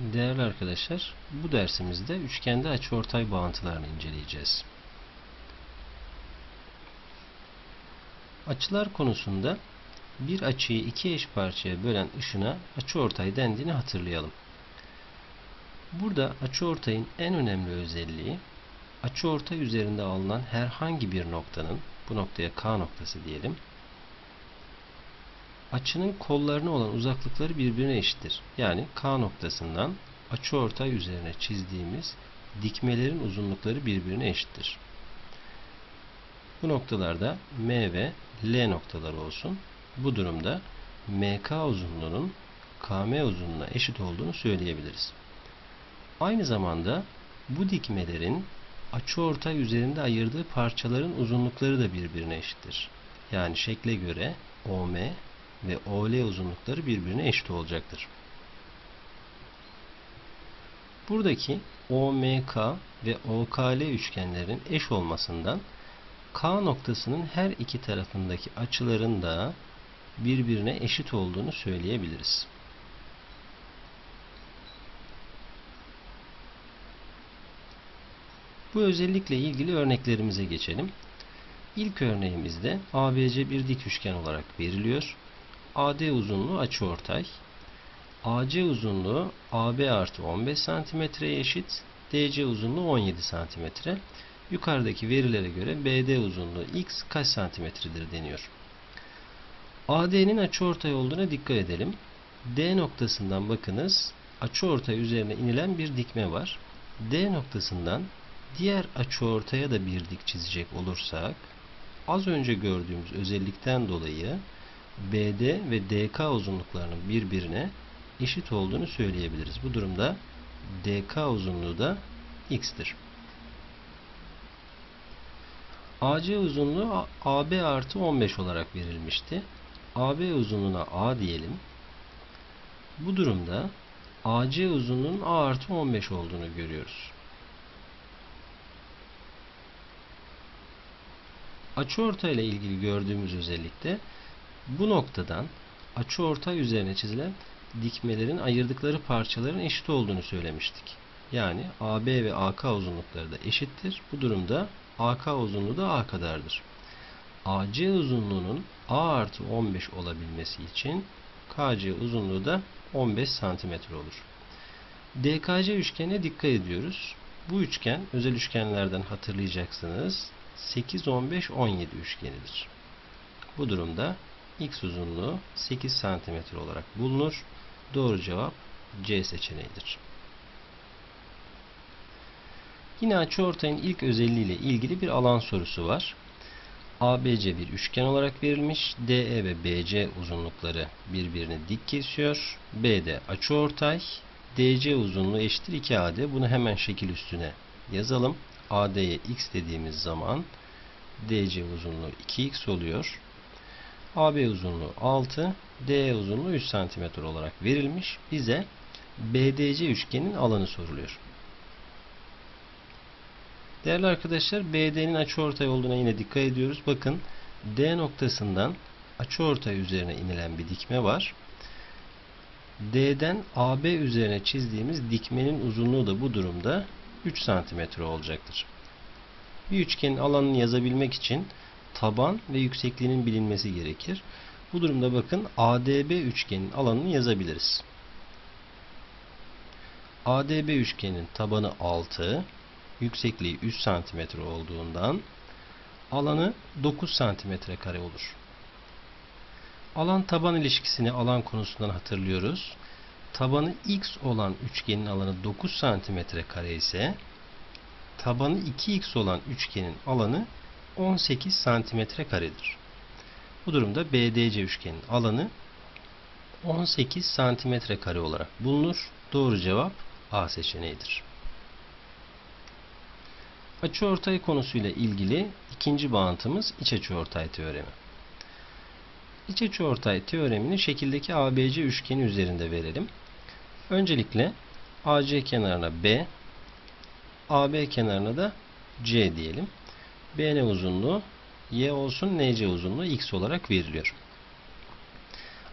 Değerli arkadaşlar, bu dersimizde üçgende açıortay bağıntılarını inceleyeceğiz. Açılar konusunda bir açıyı iki eş parçaya bölen ışına açıortay dendiğini hatırlayalım. Burada açıortayın en önemli özelliği açıortay üzerinde alınan herhangi bir noktanın, bu noktaya K noktası diyelim, açının kollarına olan uzaklıkları birbirine eşittir. Yani K noktasından açıortay üzerine çizdiğimiz dikmelerin uzunlukları birbirine eşittir. Bu noktalarda M ve L noktaları olsun. Bu durumda MK uzunluğunun KM uzunluğuna eşit olduğunu söyleyebiliriz. Aynı zamanda bu dikmelerin açıortay üzerinde ayırdığı parçaların uzunlukları da birbirine eşittir. Yani şekle göre OM ve OL uzunlukları birbirine eşit olacaktır. Buradaki OMK ve OKL üçgenlerin eş olmasından K noktasının her iki tarafındaki açıların da birbirine eşit olduğunu söyleyebiliriz. Bu özellikle ilgili örneklerimize geçelim. İlk örneğimizde ABC bir dik üçgen olarak veriliyor. AD uzunluğu açıortay. AC uzunluğu AB artı 15 santimetreye eşit. DC uzunluğu 17 santimetre. Yukarıdaki verilere göre BD uzunluğu x kaç santimetredir deniyor. AD'nin açıortay olduğuna dikkat edelim. D noktasından bakınız açıortay üzerine inilen bir dikme var. D noktasından diğer açıortaya da bir dik çizecek olursak az önce gördüğümüz özellikten dolayı BD ve DK uzunluklarının birbirine eşit olduğunu söyleyebiliriz. Bu durumda DK uzunluğu da x'tir. AC uzunluğu AB artı 15 olarak verilmişti. AB uzunluğuna A diyelim. Bu durumda AC uzunluğunun A artı 15 olduğunu görüyoruz. Açıortay ile ilgili gördüğümüz özellikte bu noktadan açıortay üzerine çizilen dikmelerin ayırdıkları parçaların eşit olduğunu söylemiştik. Yani AB ve AK uzunlukları da eşittir. Bu durumda AK uzunluğu da A kadardır. AC uzunluğunun A artı 15 olabilmesi için KC uzunluğu da 15 santimetre olur. DKC üçgenine dikkat ediyoruz. Bu üçgen özel üçgenlerden hatırlayacaksınız. 8, 15, 17 üçgenidir. Bu durumda x uzunluğu 8 santimetre olarak bulunur. Doğru cevap C seçeneğidir. Yine açıortayın ilk özelliğiyle ilgili bir alan sorusu var. ABC bir üçgen olarak verilmiş. DE ve BC uzunlukları birbirini dik kesiyor. BD açıortay. DC uzunluğu eşittir 2AD. Bunu hemen şekil üstüne yazalım. AD'ye x dediğimiz zaman DC uzunluğu 2x oluyor. AB uzunluğu 6, DE uzunluğu 3 cm olarak verilmiş. Bize BDC üçgenin alanı soruluyor. Değerli arkadaşlar BD'nin açıortay olduğuna yine dikkat ediyoruz. Bakın D noktasından açıortay üzerine inilen bir dikme var. D'den AB üzerine çizdiğimiz dikmenin uzunluğu da bu durumda 3 cm olacaktır. Bir üçgenin alanını yazabilmek için taban ve yüksekliğinin bilinmesi gerekir. Bu durumda bakın ADB üçgenin alanını yazabiliriz. ADB üçgenin tabanı 6, yüksekliği 3 cm olduğundan alanı 9 cm kare olur. Alan taban ilişkisini alan konusundan hatırlıyoruz. Tabanı x olan üçgenin alanı 9 cm kare ise tabanı 2x olan üçgenin alanı 18 santimetre karedir. Bu durumda BDC üçgenin alanı 18 santimetre kare olarak bulunur. Doğru cevap A seçeneğidir. Açıortay konusuyla ilgili ikinci bağıntımız iç açıortay teoremi. İç açıortay teoremini şekildeki ABC üçgeni üzerinde verelim. Öncelikle AC kenarına B, AB kenarına da C diyelim. BN uzunluğu Y olsun NC uzunluğu X olarak veriliyor.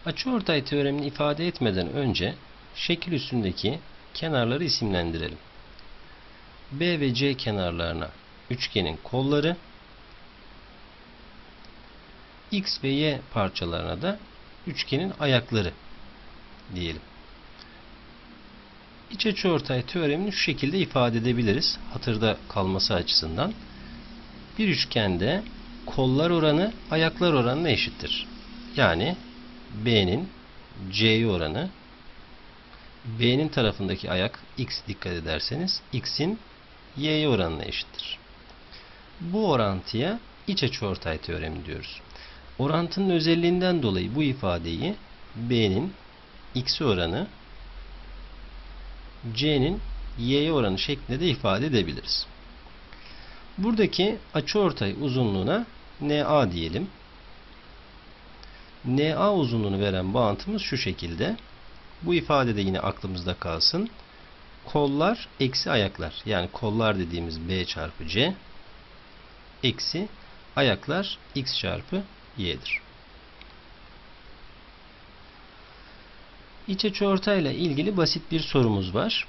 Açıortay teoremini ifade etmeden önce şekil üstündeki kenarları isimlendirelim. B ve C kenarlarına üçgenin kolları, X ve Y parçalarına da üçgenin ayakları diyelim. İç açıortay teoremini şu şekilde ifade edebiliriz. Hatırda kalması açısından. Bir üçgende kollar oranı ayaklar oranına eşittir. Yani B'nin C'ye oranı B'nin tarafındaki ayak X dikkat ederseniz X'in Y'ye oranına eşittir. Bu orantıya iç açıortay teoremi diyoruz. Orantının özelliğinden dolayı bu ifadeyi B'nin X'e oranı C'nin Y'ye oranı şeklinde de ifade edebiliriz. Buradaki açıortay uzunluğuna NA diyelim. NA uzunluğunu veren bağıntımız şu şekilde. Bu ifade de yine aklımızda kalsın. Kollar eksi ayaklar. Yani kollar dediğimiz B çarpı C eksi ayaklar X çarpı Y'dir. İç açıortayla ilgili basit bir sorumuz var.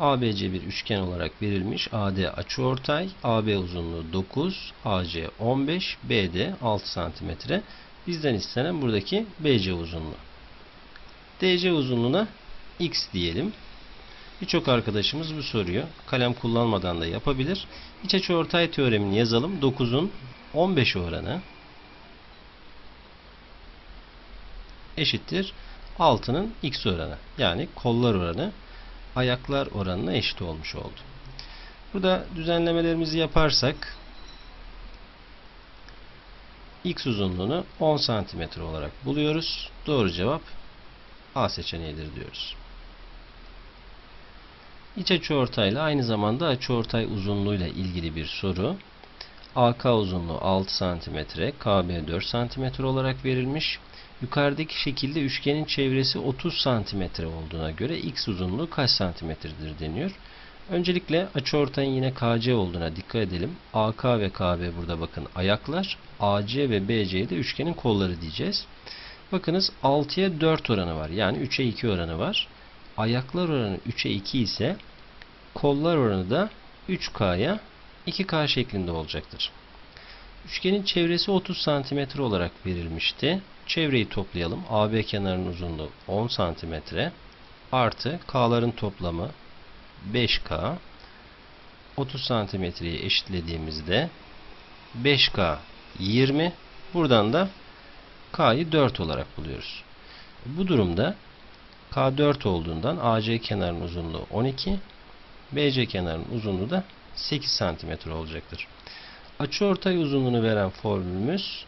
ABC bir üçgen olarak verilmiş. AD açıortay, AB uzunluğu 9, AC 15, BD 6 cm. Bizden istenen buradaki BC uzunluğu. DC uzunluğuna X diyelim. Birçok arkadaşımız bu soruyu kalem kullanmadan da yapabilir. İç açıortay teoremini yazalım. 9'un 15 oranı eşittir 6'nın x oranı. Yani kollar oranı ayaklar oranına eşit olmuş oldu. Burada düzenlemelerimizi yaparsak x uzunluğunu 10 cm olarak buluyoruz. Doğru cevap A seçeneğidir diyoruz. İç açıortayla aynı zamanda açıortay uzunluğuyla ilgili bir soru. AK uzunluğu 6 cm, KB 4 cm olarak verilmiş. Yukarıdaki şekilde üçgenin çevresi 30 cm olduğuna göre x uzunluğu kaç santimetredir deniyor. Öncelikle açıortayın yine KC olduğuna dikkat edelim. AK ve KB burada bakın ayaklar. AC ve BC de üçgenin kolları diyeceğiz. Bakınız 6'ya 4 oranı var. Yani 3'e 2 oranı var. Ayaklar oranı 3'e 2 ise kollar oranı da 3K'ya 2K şeklinde olacaktır. Üçgenin çevresi 30 cm olarak verilmişti. Çevreyi toplayalım. AB kenarının uzunluğu 10 cm artı K'ların toplamı 5K 30 santimetreyi eşitlediğimizde 5K 20 buradan da K'yı 4 olarak buluyoruz. Bu durumda K 4 olduğundan AC kenarının uzunluğu 12 BC kenarının uzunluğu da 8 santimetre olacaktır. Açıortay uzunluğunu veren formülümüz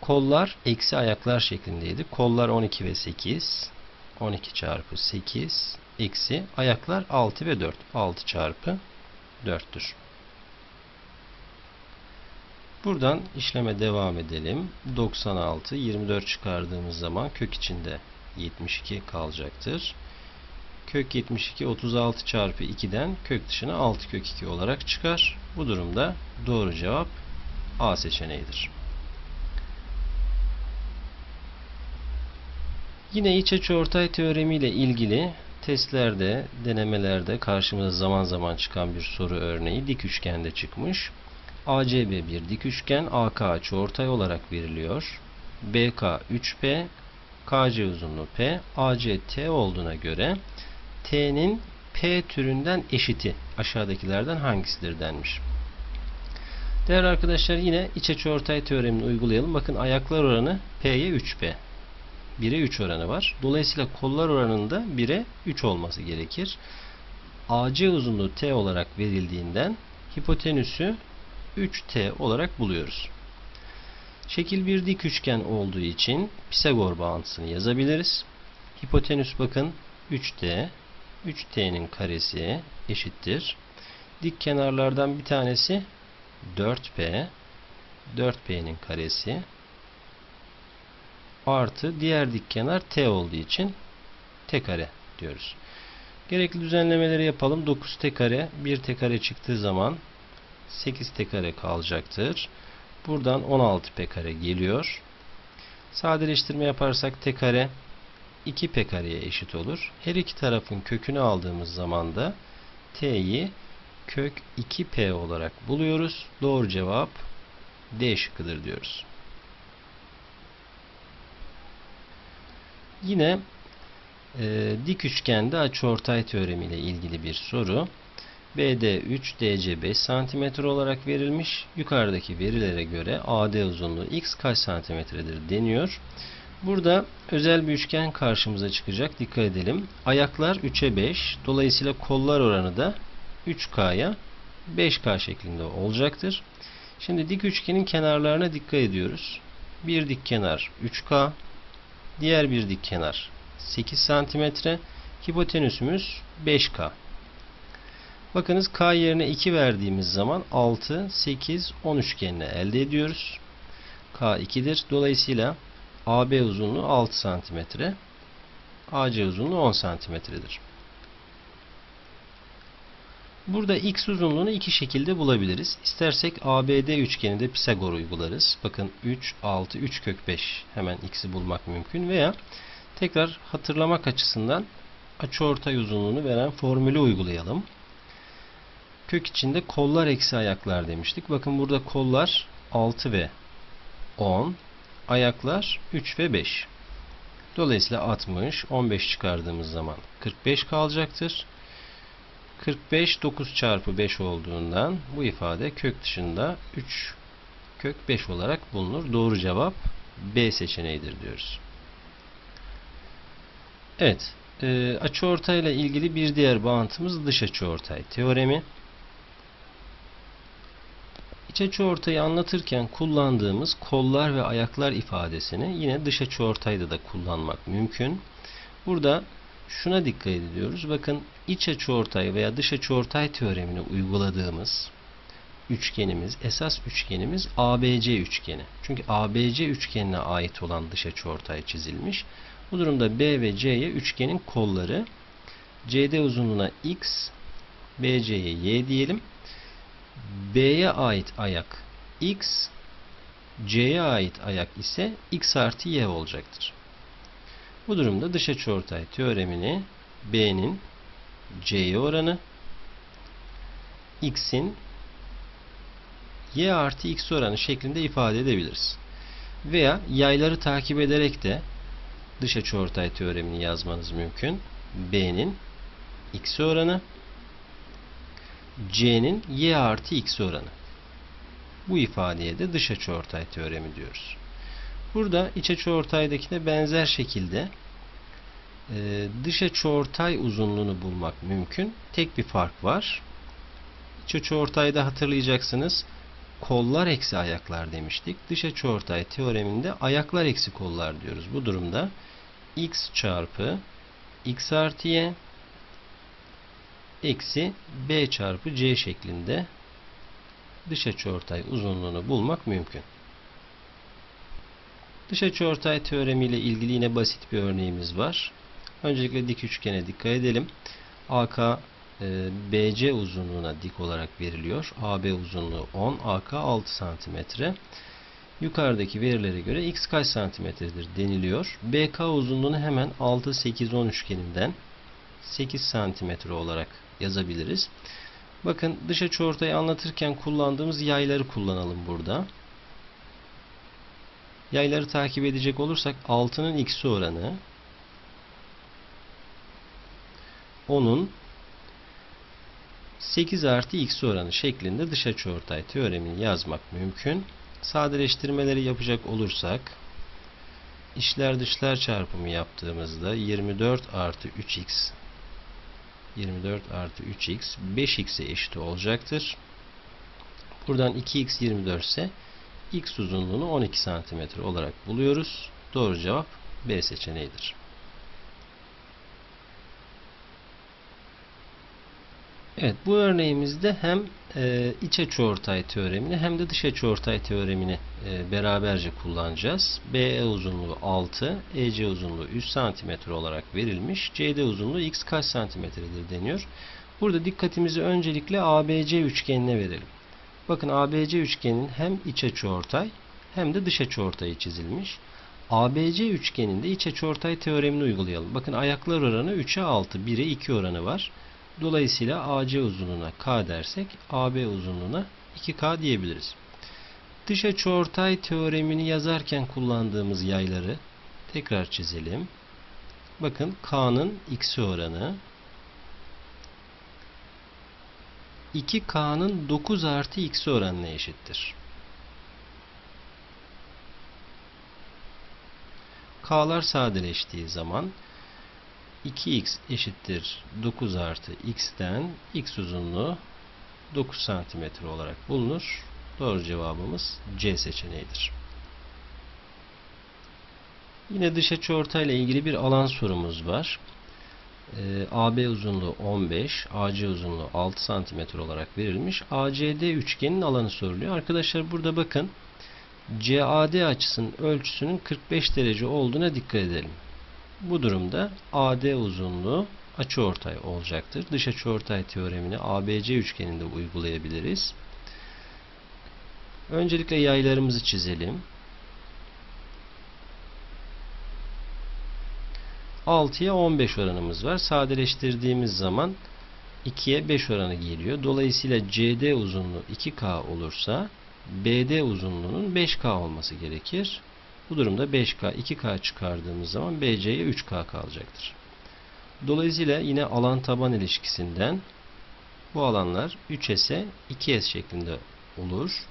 kollar eksi ayaklar şeklindeydi. Kollar 12 ve 8 12 çarpı 8 eksi ayaklar 6 ve 4 6 çarpı 4'tür. Buradan işleme devam edelim. 96 24 çıkardığımız zaman kök içinde 72 kalacaktır. Kök 72 36 çarpı 2'den kök dışına 6 kök 2 olarak çıkar. Bu durumda doğru cevap A seçeneğidir. Yine iç açıortay teoremi ile ilgili testlerde, denemelerde karşımıza zaman zaman çıkan bir soru örneği dik üçgende çıkmış. ACB bir dik üçgen, AK açıortay olarak veriliyor. BK 3P, KC uzunluğu P, AC T olduğuna göre T'nin P türünden eşiti aşağıdakilerden hangisidir denmiş. Değerli arkadaşlar yine iç açıortay teoremini uygulayalım. Bakın ayaklar oranı P'ye 3P. 1'e 3 oranı var. Dolayısıyla kollar oranında 1'e 3 olması gerekir. AC uzunluğu T olarak verildiğinden hipotenüsü 3T olarak buluyoruz. Şekil bir dik üçgen olduğu için Pisagor bağıntısını yazabiliriz. Hipotenüs bakın 3D. 3T'nin karesi eşittir. Dik kenarlardan bir tanesi 4P. 4P'nin karesi artı diğer dik kenar T olduğu için T kare diyoruz. Gerekli düzenlemeleri yapalım. 9 T kare 1 T kare çıktığı zaman 8 T kare kalacaktır. Buradan 16 P kare geliyor. Sadeleştirme yaparsak T kare 2p kareye eşit olur. Her iki tarafın kökünü aldığımız zaman da t'yi kök 2p olarak buluyoruz. Doğru cevap D şıkkıdır diyoruz. Yine e, dik üçgende açıortay teoremi ile ilgili bir soru. BD 3, DC 5 cm olarak verilmiş. Yukarıdaki verilere göre AD uzunluğu x kaç santimetredir deniyor. Burada özel bir üçgen karşımıza çıkacak. Dikkat edelim. Ayaklar 3'e 5. Dolayısıyla kollar oranı da 3K'ya 5K şeklinde olacaktır. Şimdi dik üçgenin kenarlarına dikkat ediyoruz. Bir dik kenar 3K, diğer bir dik kenar 8 cm, hipotenüsümüz 5K. Bakınız K yerine 2 verdiğimiz zaman 6, 8, 10 üçgenini elde ediyoruz. K 2'dir. Dolayısıyla AB uzunluğu 6 cm, AC uzunluğu 10 cm'dir. Burada x uzunluğunu iki şekilde bulabiliriz. İstersek ABD üçgeninde Pisagor uygularız. Bakın 3, 6, 3 kök 5. Hemen x'i bulmak mümkün. Veya tekrar hatırlamak açısından açıortay uzunluğunu veren formülü uygulayalım. Kök içinde kollar eksi ayaklar demiştik. Bakın burada kollar 6 ve 10. Ayaklar 3 ve 5. Dolayısıyla 60, 15 çıkardığımız zaman 45 kalacaktır. 45 9 çarpı 5 olduğundan bu ifade kök dışında 3 kök 5 olarak bulunur. Doğru cevap B seçeneğidir diyoruz. Evet. E, açıortay ile ilgili bir diğer bağıntımız dış açıortay teoremi. İç açıortayı anlatırken kullandığımız kollar ve ayaklar ifadesini yine dış açıortayda da kullanmak mümkün. Burada şuna dikkat ediyoruz. Bakın iç açıortay veya dış açıortay teoremini uyguladığımız üçgenimiz, esas üçgenimiz ABC üçgeni. Çünkü ABC üçgenine ait olan dış açıortay çizilmiş. Bu durumda B ve C'ye üçgenin kolları CD uzunluğuna X, BC'ye Y diyelim. B'ye ait ayak X, C'ye ait ayak ise X artı Y olacaktır. Bu durumda dış açıortay teoremini B'nin C'ye oranı X'in Y artı X oranı şeklinde ifade edebiliriz. Veya yayları takip ederek de dış açıortay teoremini yazmanız mümkün. B'nin X oranı C'nin Y artı X oranı. Bu ifadeye de dış açıortay teoremi diyoruz. Burada iç açıortaydakine benzer şekilde e, dış açıortay uzunluğunu bulmak mümkün. Tek bir fark var. İç açıortayda hatırlayacaksınız. Kollar eksi ayaklar demiştik. Dış açıortay teoreminde ayaklar eksi kollar diyoruz. Bu durumda x çarpı x artı y eksi b çarpı c şeklinde dış açıortay uzunluğunu bulmak mümkün. Dış açıortay teoremi ile ilgili yine basit bir örneğimiz var. Öncelikle dik üçgene dikkat edelim. AK e, BC uzunluğuna dik olarak veriliyor. AB uzunluğu 10, AK 6 cm. Yukarıdaki verilere göre x kaç santimetredir deniliyor. BK uzunluğunu hemen 6, 8, 10 üçgeninden 8 santimetre olarak yazabiliriz. Bakın dış açıortayı anlatırken kullandığımız yayları kullanalım burada. Yayları takip edecek olursak 6'nın x'i oranı 10'un 8 artı x oranı şeklinde dış açıortay teoremini yazmak mümkün. Sadeleştirmeleri yapacak olursak işler dışlar çarpımı yaptığımızda 24 artı 3x 24 artı 3x 5x'e eşit olacaktır. Buradan 2x 24 ise x uzunluğunu 12 cm olarak buluyoruz. Doğru cevap B seçeneğidir. Evet bu örneğimizde hem e, iç açıortay teoremini hem de dış açıortay teoremini e, beraberce kullanacağız. BE uzunluğu 6, EC uzunluğu 3 cm olarak verilmiş. CD uzunluğu x kaç santimetredir deniyor. Burada dikkatimizi öncelikle ABC üçgenine verelim. Bakın ABC üçgenin hem iç açıortay hem de dış açıortayı çizilmiş. ABC üçgeninde iç açıortay teoremini uygulayalım. Bakın ayaklar oranı 3'e 6, 1'e 2 oranı var. Dolayısıyla AC uzunluğuna K dersek AB uzunluğuna 2K diyebiliriz. Dış açıortay teoremini yazarken kullandığımız yayları tekrar çizelim. Bakın K'nın x'i oranı 2K'nın 9 artı x oranına eşittir. K'lar sadeleştiği zaman 2x eşittir 9 artı x'ten x uzunluğu 9 cm olarak bulunur. Doğru cevabımız C seçeneğidir. Yine dış açıortay ile ilgili bir alan sorumuz var. Ee, AB uzunluğu 15, AC uzunluğu 6 cm olarak verilmiş. ACD üçgenin alanı soruluyor. Arkadaşlar burada bakın CAD açısının ölçüsünün 45 derece olduğuna dikkat edelim. Bu durumda AD uzunluğu açıortay olacaktır. Dış açıortay teoremini ABC üçgeninde uygulayabiliriz. Öncelikle yaylarımızı çizelim. 6'ya 15 oranımız var. Sadeleştirdiğimiz zaman 2'ye 5 oranı geliyor. Dolayısıyla CD uzunluğu 2K olursa BD uzunluğunun 5K olması gerekir. Bu durumda 5K 2K çıkardığımız zaman BC'ye 3K kalacaktır. Dolayısıyla yine alan taban ilişkisinden bu alanlar 3S'e 2S şeklinde olur.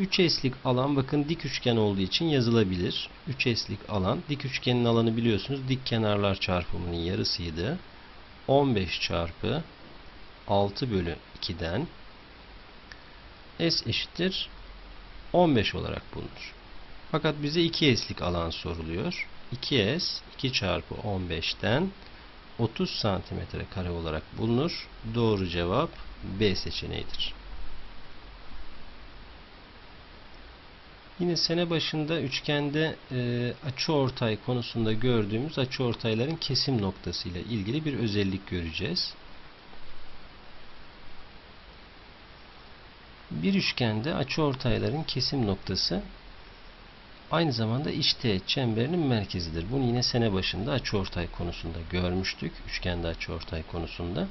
3S'lik alan bakın dik üçgen olduğu için yazılabilir. 3S'lik alan dik üçgenin alanı biliyorsunuz dik kenarlar çarpımının yarısıydı. 15 çarpı 6 bölü 2'den S eşittir 15 olarak bulunur. Fakat bize 2S'lik alan soruluyor. 2S 2 çarpı 15'ten 30 santimetre kare olarak bulunur. Doğru cevap B seçeneğidir. Yine sene başında üçgende e, açıortay konusunda gördüğümüz açıortayların kesim noktası ile ilgili bir özellik göreceğiz. Bir üçgende açıortayların kesim noktası aynı zamanda iç teğet çemberinin merkezidir. Bunu yine sene başında açıortay konusunda görmüştük. Üçgende açıortay konusunda.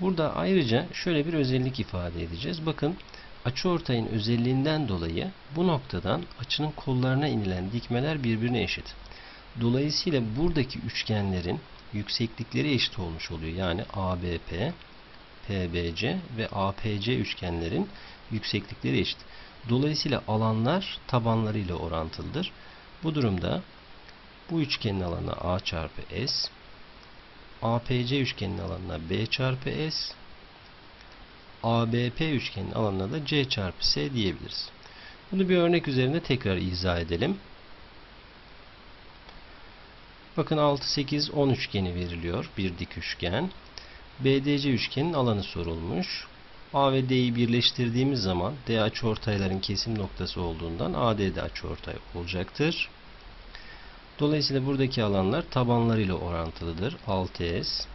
Burada ayrıca şöyle bir özellik ifade edeceğiz. Bakın açıortayın özelliğinden dolayı bu noktadan açının kollarına inilen dikmeler birbirine eşit. Dolayısıyla buradaki üçgenlerin yükseklikleri eşit olmuş oluyor. Yani ABP, PBC ve APC üçgenlerin yükseklikleri eşit. Dolayısıyla alanlar tabanlarıyla orantılıdır. Bu durumda bu üçgenin alanı A çarpı S, APC üçgenin alanına B çarpı S, ABP üçgenin alanına da C çarpı S diyebiliriz. Bunu bir örnek üzerinde tekrar izah edelim. Bakın 6, 8, 10 üçgeni veriliyor. Bir dik üçgen. BDC üçgenin alanı sorulmuş. A ve D'yi birleştirdiğimiz zaman D açıortayların kesim noktası olduğundan AD de açıortay olacaktır. Dolayısıyla buradaki alanlar tabanlarıyla orantılıdır. 6S,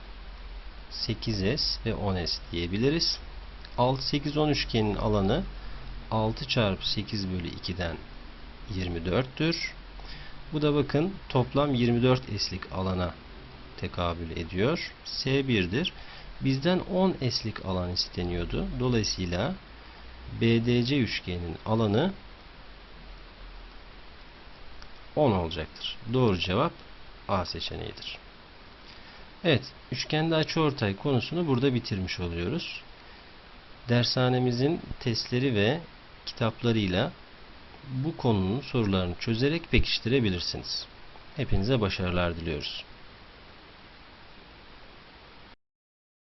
8S ve 10S diyebiliriz. 6, 8, 10 üçgenin alanı 6 çarpı 8 bölü 2'den 24'tür. Bu da bakın toplam 24 eslik alana tekabül ediyor. S1'dir. Bizden 10 eslik alan isteniyordu. Dolayısıyla BDC üçgeninin alanı 10 olacaktır. Doğru cevap A seçeneğidir. Evet, üçgende açıortay konusunu burada bitirmiş oluyoruz. Dershanemizin testleri ve kitaplarıyla bu konunun sorularını çözerek pekiştirebilirsiniz. Hepinize başarılar diliyoruz.